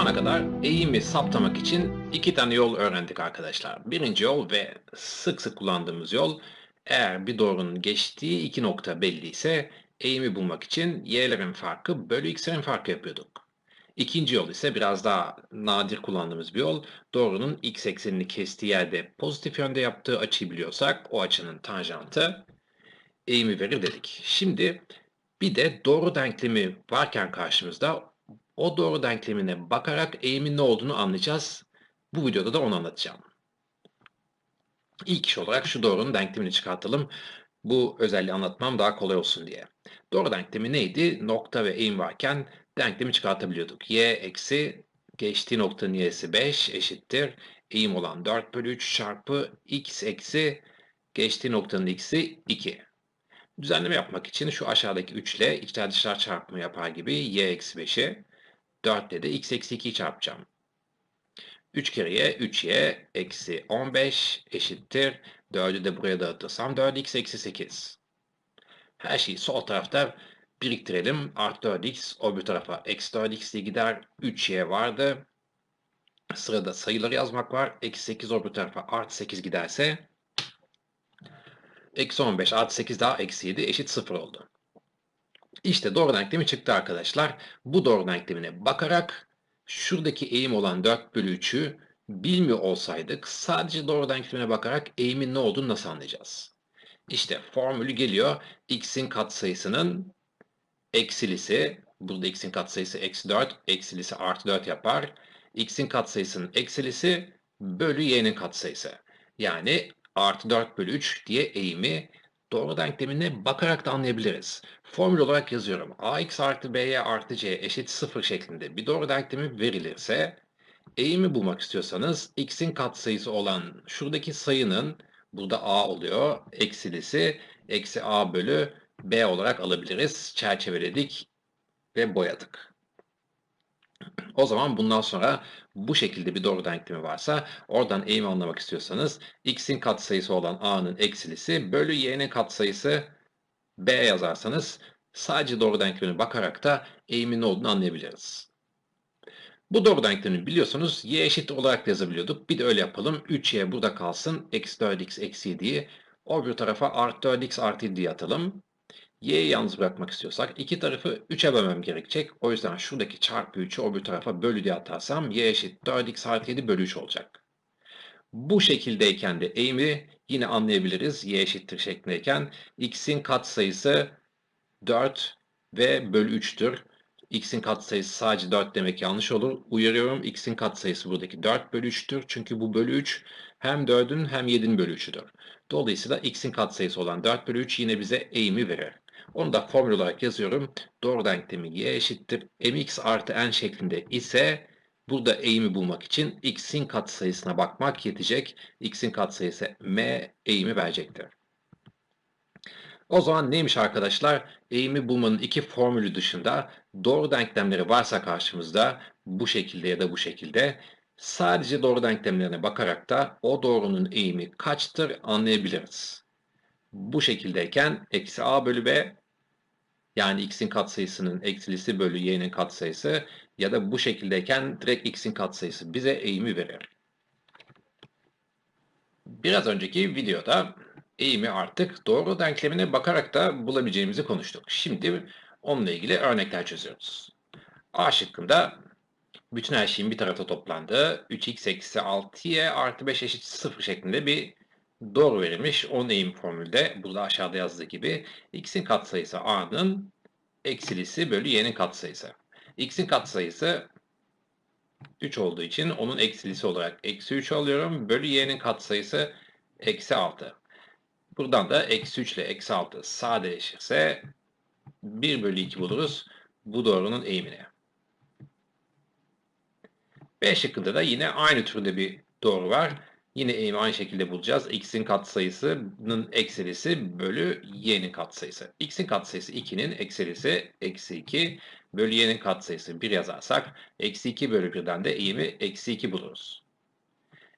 ana kadar eğimi saptamak için iki tane yol öğrendik arkadaşlar. Birinci yol ve sık sık kullandığımız yol eğer bir doğrunun geçtiği iki nokta belliyse eğimi bulmak için y'lerin farkı bölü x'lerin farkı yapıyorduk. İkinci yol ise biraz daha nadir kullandığımız bir yol. Doğrunun x eksenini kestiği yerde pozitif yönde yaptığı açıyı biliyorsak o açının tanjantı eğimi verir dedik. Şimdi bir de doğru denklemi varken karşımızda o doğru denklemine bakarak eğimin ne olduğunu anlayacağız. Bu videoda da onu anlatacağım. İlk iş olarak şu doğrunun denklemini çıkartalım. Bu özelliği anlatmam daha kolay olsun diye. Doğru denklemi neydi? Nokta ve eğim varken denklemi çıkartabiliyorduk. y eksi geçtiği noktanın y'si 5 eşittir. Eğim olan 4 bölü 3 çarpı x eksi geçtiği noktanın x'i 2. Düzenleme yapmak için şu aşağıdaki 3 ile içler dışlar çarpımı yapar gibi y eksi 5'i 4 ile de x eksi 2'yi çarpacağım. 3 kere y 3y eksi 15 eşittir. 4'ü de buraya dağıtırsam 4x eksi 8. Her şeyi sol tarafta biriktirelim. Artı 4x o bir tarafa eksi 4x diye gider. 3y vardı. Sırada sayıları yazmak var. Eksi 8 o bir tarafa artı 8 giderse eksi 15 artı 8 daha eksi 7 eşit 0 oldu. İşte doğru denklemi çıktı arkadaşlar. Bu doğru denklemine bakarak şuradaki eğim olan 4 bölü 3'ü bilmiyor olsaydık sadece doğru denklemine bakarak eğimin ne olduğunu nasıl anlayacağız? İşte formülü geliyor. x'in katsayısının eksilisi, burada x'in katsayısı eksi 4, eksilisi artı 4 yapar. x'in katsayısının eksilisi bölü y'nin katsayısı. Yani artı 4 bölü 3 diye eğimi doğru denklemine bakarak da anlayabiliriz. Formül olarak yazıyorum. ax artı by artı c eşit 0 şeklinde bir doğru denklemi verilirse eğimi bulmak istiyorsanız x'in katsayısı olan şuradaki sayının burada a oluyor. Eksilisi eksi a bölü b olarak alabiliriz. Çerçeveledik ve boyadık. O zaman bundan sonra bu şekilde bir doğru denklemi varsa oradan eğimi anlamak istiyorsanız x'in katsayısı olan a'nın eksilisi bölü y'nin katsayısı b yazarsanız sadece doğru denklemine bakarak da eğimin ne olduğunu anlayabiliriz. Bu doğru denklemini biliyorsunuz y eşit olarak yazabiliyorduk. Bir de öyle yapalım. 3y burada kalsın. Eksi 4x eksi 7'yi o bir tarafa artı 4x artı 7'yi atalım y'yi yalnız bırakmak istiyorsak iki tarafı 3'e bölmem gerekecek. O yüzden şuradaki çarpı 3'ü o bir tarafa bölü diye atarsam y eşit 4x artı 7 bölü 3 olacak. Bu şekildeyken de eğimi yine anlayabiliriz. y eşittir şeklindeyken x'in katsayısı 4 ve bölü 3'tür. x'in katsayısı sadece 4 demek yanlış olur. Uyarıyorum x'in katsayısı buradaki 4 bölü 3'tür. Çünkü bu bölü 3 hem 4'ün hem 7'nin bölü 3'üdür. Dolayısıyla x'in katsayısı olan 4 bölü 3 yine bize eğimi verir. Onu da formül olarak yazıyorum. Doğru denklemi y eşittir. mx artı n şeklinde ise burada eğimi bulmak için x'in katsayısına bakmak yetecek. x'in katsayısı m eğimi verecektir. O zaman neymiş arkadaşlar? Eğimi bulmanın iki formülü dışında doğru denklemleri varsa karşımızda bu şekilde ya da bu şekilde sadece doğru denklemlerine bakarak da o doğrunun eğimi kaçtır anlayabiliriz. Bu şekildeyken eksi a bölü b yani x'in katsayısının eksilisi bölü y'nin katsayısı ya da bu şekildeyken direkt x'in katsayısı bize eğimi verir. Biraz önceki videoda eğimi artık doğru denklemine bakarak da bulabileceğimizi konuştuk. Şimdi onunla ilgili örnekler çözüyoruz. A şıkkında bütün her şeyin bir tarafta toplandığı 3x eksi 6y artı 5 eşit 0 şeklinde bir doğru verilmiş. Onun eğim formülde burada aşağıda yazdığı gibi x'in katsayısı a'nın eksilisi bölü y'nin katsayısı. x'in katsayısı 3 olduğu için onun eksilisi olarak eksi 3 alıyorum. Bölü y'nin katsayısı eksi 6. Buradan da eksi 3 ile eksi 6 sadeleşirse 1 bölü 2 buluruz bu doğrunun eğimini. B şıkkında da yine aynı türde bir doğru var. Yine eğimi aynı şekilde bulacağız. X'in katsayısının eksilisi bölü y'nin katsayısı. X'in katsayısı 2'nin eksilisi eksi 2 bölü y'nin katsayısı 1 yazarsak eksi 2 bölü 1'den de eğimi eksi 2 buluruz.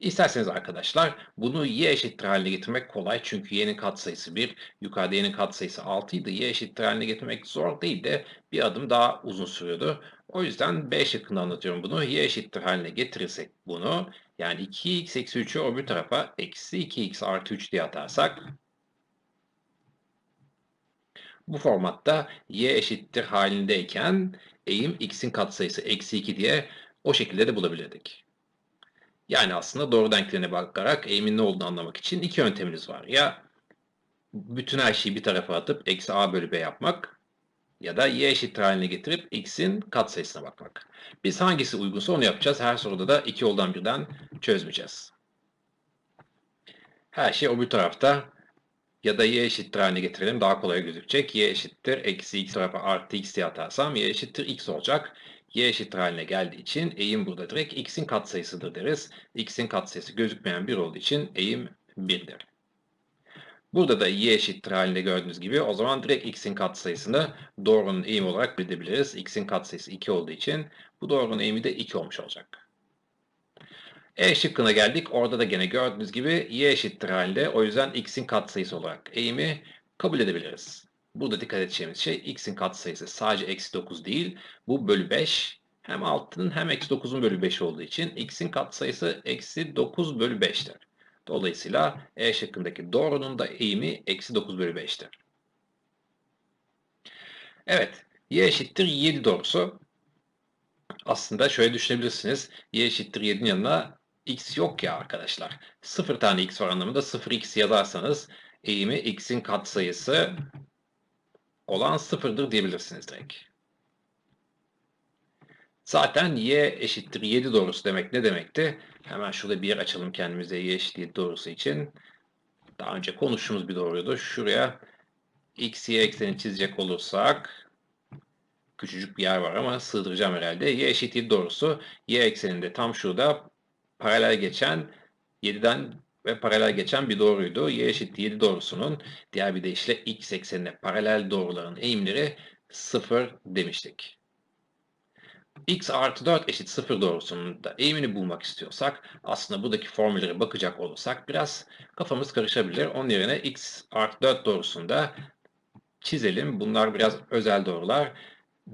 İsterseniz arkadaşlar bunu y eşittir haline getirmek kolay. Çünkü y'nin katsayısı 1, yukarıda y'nin katsayısı 6 idi. y eşittir haline getirmek zor değil de bir adım daha uzun sürüyordu. O yüzden B şıkkında anlatıyorum bunu. Y eşittir haline getirirsek bunu yani 2x eksi 3'ü öbür tarafa eksi 2x artı 3 diye atarsak bu formatta y eşittir halindeyken eğim x'in katsayısı eksi 2 diye o şekilde de bulabilirdik. Yani aslında doğru denklerine bakarak eğimin ne olduğunu anlamak için iki yönteminiz var. Ya bütün her şeyi bir tarafa atıp eksi a bölü b yapmak ya da y eşittir haline getirip x'in katsayısına bakmak. Biz hangisi uygunsa onu yapacağız. Her soruda da iki yoldan birden çözmeyeceğiz. Her şey o bir tarafta ya da y eşittir haline getirelim daha kolay gözükecek. y eşittir eksi x tarafı artı x diye atarsam y eşittir x olacak. y eşittir haline geldiği için eğim burada direkt x'in katsayısıdır deriz. x'in katsayısı gözükmeyen 1 olduğu için eğim 1'dir. Burada da y eşittir halinde gördüğünüz gibi o zaman direkt x'in katsayısını doğrunun eğimi olarak bildirebiliriz. x'in katsayısı 2 olduğu için bu doğrunun eğimi de 2 olmuş olacak. E şıkkına geldik. Orada da gene gördüğünüz gibi y eşittir halinde. O yüzden x'in katsayısı olarak eğimi kabul edebiliriz. Burada dikkat edeceğimiz şey x'in katsayısı sadece eksi 9 değil. Bu bölü 5. Hem 6'nın hem eksi 9'un bölü 5 olduğu için x'in katsayısı eksi 9 bölü 5'tir. Dolayısıyla E şıkkındaki doğrunun da eğimi eksi 9 bölü 5'tir. Evet. Y eşittir 7 doğrusu. Aslında şöyle düşünebilirsiniz. Y eşittir 7'nin yanına x yok ya arkadaşlar. 0 tane x var anlamında 0x yazarsanız eğimi x'in katsayısı olan 0'dır diyebilirsiniz direkt. Zaten y eşittir 7 doğrusu demek ne demekti? Hemen şurada bir açalım kendimize y eşittir 7 doğrusu için. Daha önce konuştuğumuz bir doğruydu. Şuraya x, y ekseni çizecek olursak küçücük bir yer var ama sığdıracağım herhalde. y eşittir doğrusu y ekseninde tam şurada paralel geçen 7'den ve paralel geçen bir doğruydu. y eşittir 7 doğrusunun diğer bir deyişle x eksenine paralel doğruların eğimleri 0 demiştik x artı 4 eşit 0 doğrusunun da eğimini bulmak istiyorsak aslında buradaki formüllere bakacak olursak biraz kafamız karışabilir. Onun yerine x artı 4 doğrusunda çizelim. Bunlar biraz özel doğrular.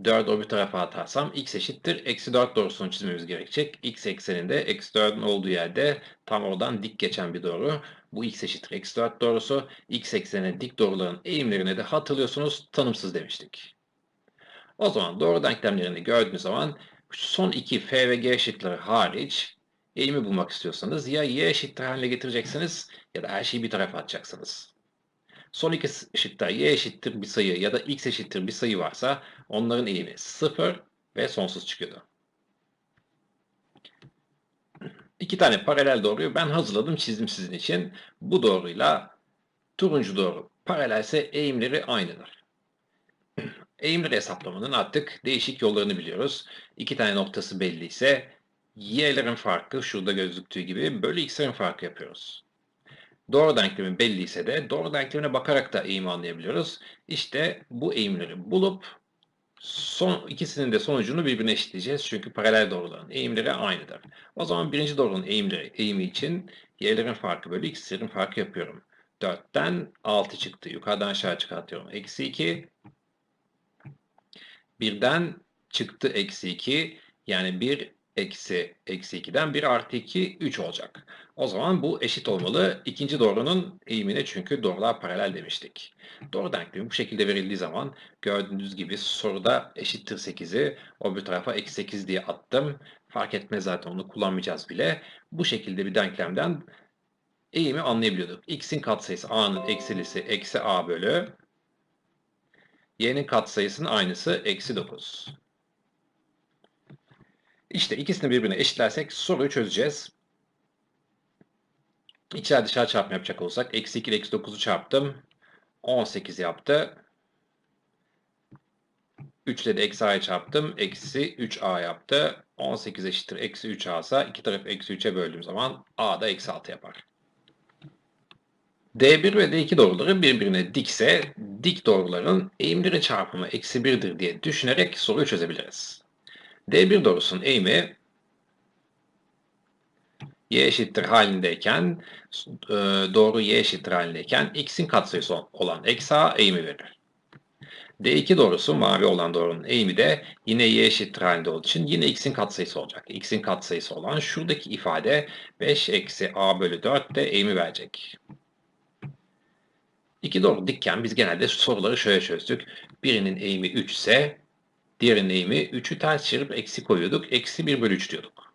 4 o bir tarafa atarsam x eşittir. Eksi 4 doğrusunu çizmemiz gerekecek. x ekseninde eksi 4'ün olduğu yerde tam oradan dik geçen bir doğru. Bu x eşittir eksi 4 doğrusu. x eksenine dik doğruların eğimlerine de hatırlıyorsunuz tanımsız demiştik. O zaman doğru denklemlerini gördüğünüz zaman son iki f ve g şıkları hariç eğimi bulmak istiyorsanız ya y eşittir haline getireceksiniz ya da her şeyi bir tarafa atacaksınız. Son iki şıkta y eşittir bir sayı ya da x eşittir bir sayı varsa onların eğimi 0 ve sonsuz çıkıyordu. İki tane paralel doğruyu ben hazırladım çizdim sizin için. Bu doğruyla turuncu doğru paralelse eğimleri aynıdır. Eğimleri hesaplamanın artık değişik yollarını biliyoruz. İki tane noktası belli ise y'lerin farkı şurada gözüktüğü gibi bölü x'lerin farkı yapıyoruz. Doğru denklemi belli ise de doğru denklemine bakarak da eğimi anlayabiliyoruz. İşte bu eğimleri bulup son ikisinin de sonucunu birbirine eşitleyeceğiz. Çünkü paralel doğruların eğimleri aynıdır. O zaman birinci doğrunun eğimleri, eğimi için y'lerin farkı bölü x'lerin farkı yapıyorum. 4'ten 6 çıktı. Yukarıdan aşağı çıkartıyorum. Eksi 2 birden çıktı eksi 2. Yani 1 eksi eksi 2'den 1 artı 2 3 olacak. O zaman bu eşit olmalı. İkinci doğrunun eğimine çünkü doğrular paralel demiştik. Doğru denklemi bu şekilde verildiği zaman gördüğünüz gibi soruda eşittir 8'i o bir tarafa eksi 8 diye attım. Fark etmez zaten onu kullanmayacağız bile. Bu şekilde bir denklemden eğimi anlayabiliyorduk. x'in katsayısı a'nın eksilisi eksi a bölü y'nin katsayısının aynısı eksi 9. İşte ikisini birbirine eşitlersek soruyu çözeceğiz. İçler dışarı çarpma yapacak olsak eksi 2 ile eksi 9'u çarptım. 18 yaptı. 3 ile de eksi a'ya çarptım. Eksi 3a yaptı. 18 eşittir eksi 3a ise iki tarafı eksi 3'e böldüğüm zaman a da eksi 6 yapar. D1 ve D2 doğruları birbirine dikse dik doğruların eğimleri çarpımı eksi 1'dir diye düşünerek soruyu çözebiliriz. D1 doğrusunun eğimi y eşittir halindeyken e, doğru y eşittir halindeyken x'in katsayısı olan eksi a eğimi verir. D2 doğrusu mavi olan doğrunun eğimi de yine y eşittir halinde olduğu için yine x'in katsayısı olacak. x'in katsayısı olan şuradaki ifade 5 eksi a bölü 4 de eğimi verecek. İki doğru dikken biz genelde soruları şöyle çözdük. Birinin eğimi 3 ise diğerinin eğimi 3'ü ters çevirip eksi koyuyorduk. Eksi 1 bölü 3 diyorduk.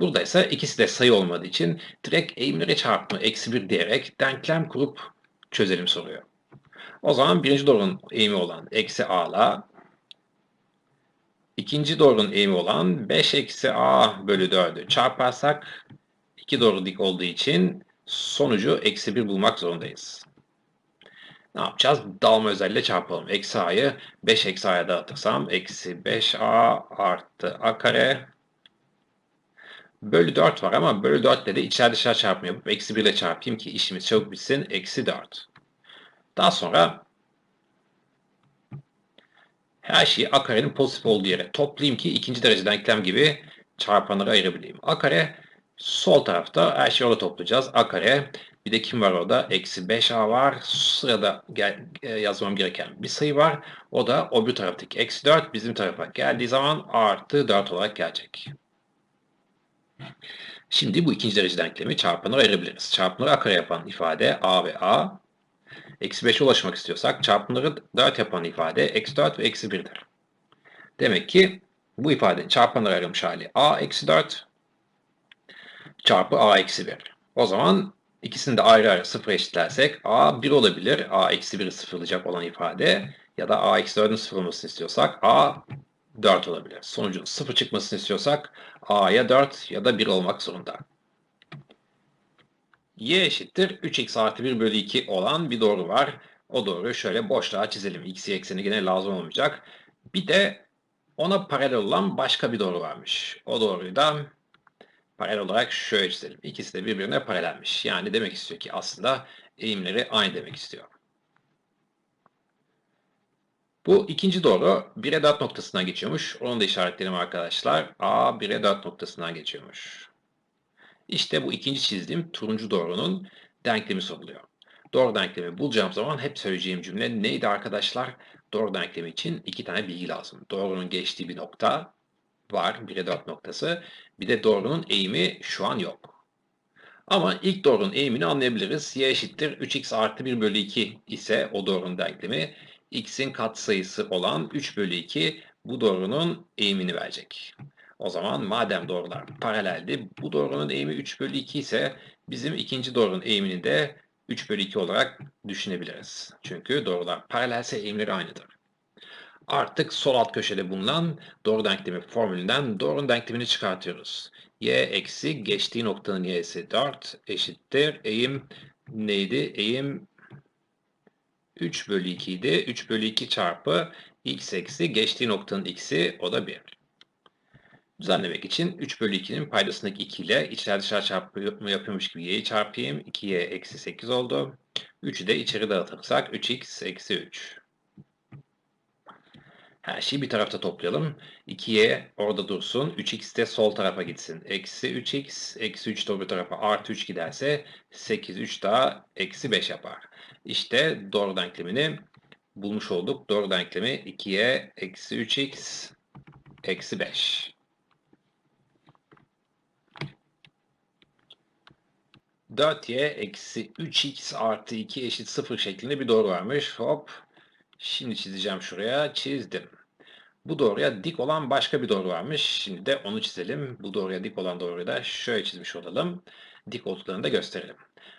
Burada ise ikisi de sayı olmadığı için direkt eğimleri çarpımı eksi 1 diyerek denklem kurup çözelim soruyu. O zaman birinci doğrunun eğimi olan eksi a'la ikinci doğrunun eğimi olan 5 eksi a bölü 4'ü çarparsak iki doğru dik olduğu için sonucu eksi 1 bulmak zorundayız. Ne yapacağız? Dağılma özelliğiyle çarpalım. Eksi a'yı 5 eksi a'ya dağıtırsam eksi 5a artı a kare bölü 4 var ama bölü 4 ile de içer dışarı çarpımı yapıp eksi 1 ile çarpayım ki işimiz çabuk bitsin. Eksi 4. Daha sonra her şeyi a karenin pozitif olduğu yere toplayayım ki ikinci derece denklem gibi çarpanları ayırabileyim. a kare sol tarafta her şeyi orada toplayacağız. a kare bir de kim var orada? Eksi 5a var. Sırada gel, e, yazmam gereken bir sayı var. O da o bir taraftaki eksi 4 bizim tarafa geldiği zaman artı 4 olarak gelecek. Şimdi bu ikinci derece denklemi çarpanlara ayırabiliriz. Çarpanları a kare yapan ifade a ve a. Eksi 5'e ulaşmak istiyorsak çarpımları 4 yapan ifade eksi 4 ve eksi 1'dir. Demek ki bu ifadenin çarpanlara ayrılmış hali a eksi 4 çarpı a eksi 1. O zaman ikisini de ayrı ayrı sıfır eşitlersek a 1 olabilir. a eksi 1'i sıfırlayacak olan ifade ya da a eksi 4'ün sıfır olmasını istiyorsak a 4 olabilir. Sonucun sıfır çıkmasını istiyorsak a'ya 4 ya da 1 olmak zorunda y eşittir 3x artı 1 bölü 2 olan bir doğru var. O doğruyu şöyle boşluğa çizelim. x ekseni yine lazım olmayacak. Bir de ona paralel olan başka bir doğru varmış. O doğruyu da paralel olarak şöyle çizelim. İkisi de birbirine paralelmiş. Yani demek istiyor ki aslında eğimleri aynı demek istiyor. Bu ikinci doğru 1'e 4 noktasından geçiyormuş. Onu da işaretleyelim arkadaşlar. A 1'e 4 noktasından geçiyormuş. İşte bu ikinci çizdiğim turuncu doğrunun denklemi soruluyor. Doğru denklemi bulacağım zaman hep söyleyeceğim cümle neydi arkadaşlar? Doğru denklemi için iki tane bilgi lazım. Doğrunun geçtiği bir nokta var, 1'e 4 noktası. Bir de doğrunun eğimi şu an yok. Ama ilk doğrunun eğimini anlayabiliriz. y eşittir 3x artı 1 bölü 2 ise o doğrunun denklemi. x'in katsayısı olan 3 bölü 2 bu doğrunun eğimini verecek. O zaman madem doğrular paraleldi, bu doğrunun eğimi 3 bölü 2 ise bizim ikinci doğrunun eğimini de 3 bölü 2 olarak düşünebiliriz. Çünkü doğrular paralelse eğimleri aynıdır. Artık sol alt köşede bulunan doğru denklemi formülünden doğrunun denklemini çıkartıyoruz. y eksi geçtiği noktanın y'si 4 eşittir. Eğim neydi? Eğim 3 bölü 2 idi. 3 bölü 2 çarpı x eksi geçtiği noktanın x'i o da 1. Düzenlemek için 3 bölü 2'nin paydasındaki 2 ile içler dışarı çarpımı yapıyormuş gibi y'yi çarpayım. 2y eksi 8 oldu. 3'ü de içeri dağıtırsak 3x eksi 3. Her şeyi bir tarafta toplayalım. 2y orada dursun. 3x de sol tarafa gitsin. Eksi 3x, eksi 3 de bir tarafa artı 3 giderse 8, 3 daha eksi 5 yapar. İşte doğru denklemini bulmuş olduk. Doğru denklemi 2y eksi 3x eksi 5. 4y eksi 3x artı 2 eşit 0 şeklinde bir doğru varmış. Hop. Şimdi çizeceğim şuraya. Çizdim. Bu doğruya dik olan başka bir doğru varmış. Şimdi de onu çizelim. Bu doğruya dik olan doğruyu da şöyle çizmiş olalım. Dik olduklarını da gösterelim.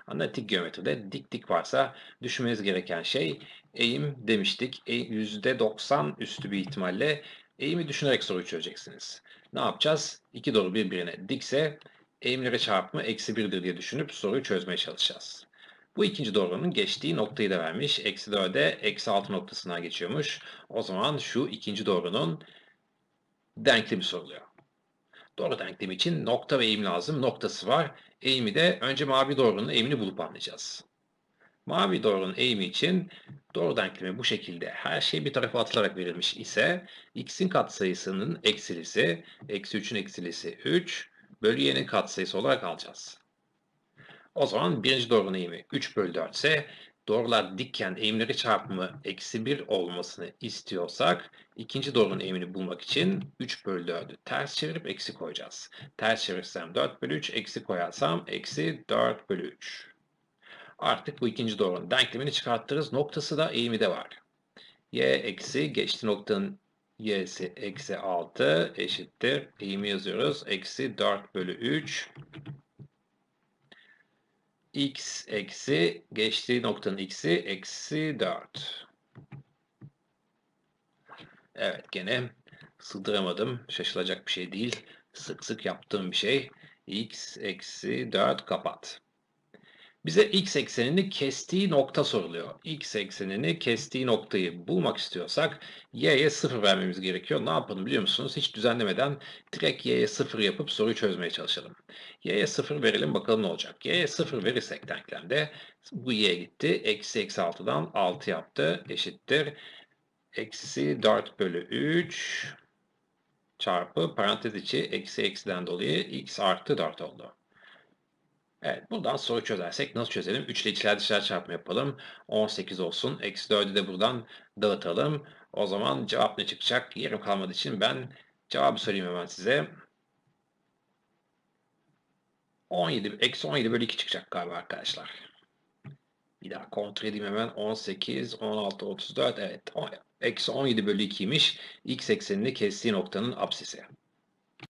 Analitik geometride dik dik varsa düşünmeniz gereken şey eğim demiştik. %90 e, üstü bir ihtimalle eğimi düşünerek soruyu çözeceksiniz. Ne yapacağız? İki doğru birbirine dikse eğimlere çarpımı eksi 1'dir diye düşünüp soruyu çözmeye çalışacağız. Bu ikinci doğrunun geçtiği noktayı da vermiş. Eksi 4'e eksi 6 noktasına geçiyormuş. O zaman şu ikinci doğrunun denklemi soruluyor. Doğru denklemi için nokta ve eğim lazım. Noktası var. Eğimi de önce mavi doğrunun eğimini bulup anlayacağız. Mavi doğrunun eğimi için doğru denklemi bu şekilde her şey bir tarafa atılarak verilmiş ise x'in katsayısının eksilisi, eksi 3'ün eksilisi 3, bölü y'nin katsayısı olarak alacağız. O zaman birinci doğrunun eğimi 3 bölü 4 ise doğrular dikken eğimleri çarpımı eksi 1 olmasını istiyorsak ikinci doğrunun eğimini bulmak için 3 bölü 4'ü ters çevirip eksi koyacağız. Ters çevirirsem 4 bölü 3 eksi koyarsam eksi 4 bölü 3. Artık bu ikinci doğrunun denklemini çıkartırız. Noktası da eğimi de var. y eksi geçti noktanın y'si eksi 6 eşittir. Eğimi yazıyoruz. Eksi 4 bölü 3 x eksi geçtiği noktanın x'i eksi 4. Evet gene sığdıramadım. Şaşılacak bir şey değil. Sık sık yaptığım bir şey. x eksi 4 kapat. Bize x eksenini kestiği nokta soruluyor. x eksenini kestiği noktayı bulmak istiyorsak y'ye 0 vermemiz gerekiyor. Ne yapalım biliyor musunuz? Hiç düzenlemeden direkt y'ye 0 yapıp soruyu çözmeye çalışalım. y'ye 0 verelim bakalım ne olacak. y'ye 0 verirsek denklemde bu y gitti. Eksi eksi 6'dan 6 yaptı. Eşittir. Eksi 4 bölü 3 çarpı parantez içi eksi eksiden dolayı x artı 4 oldu. Evet, buradan soru çözersek nasıl çözelim? 3 ile içler dışlar çarpımı yapalım. 18 olsun. Eksi 4'ü de buradan dağıtalım. O zaman cevap ne çıkacak? Yerim kalmadığı için ben cevabı söyleyeyim hemen size. 17, eksi 17 bölü 2 çıkacak galiba arkadaşlar. Bir daha kontrol edeyim hemen. 18, 16, 34. Evet. Eksi 17 bölü 2'ymiş. X eksenini kestiği noktanın apsisi.